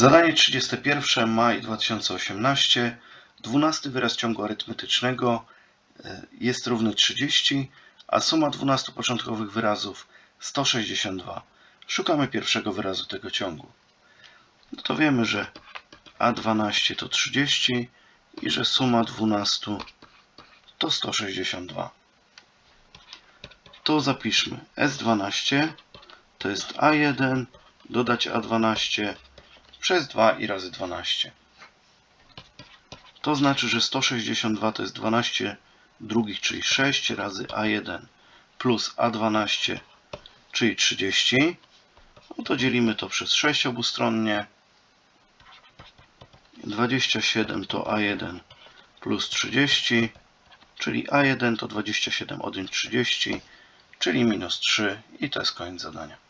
Zadanie 31 maj 2018. 12 wyraz ciągu arytmetycznego e, jest równy 30, a suma 12 początkowych wyrazów 162. Szukamy pierwszego wyrazu tego ciągu. No to wiemy, że A12 to 30 i że suma 12 to 162. To zapiszmy S12 to jest A1 dodać A12 przez 2 i razy 12. To znaczy, że 162 to jest 12 drugich, czyli 6 razy A1 plus A12, czyli 30. No to dzielimy to przez 6 obustronnie. 27 to A1 plus 30, czyli A1 to 27 odjąć 30, czyli minus 3 i to jest koniec zadania.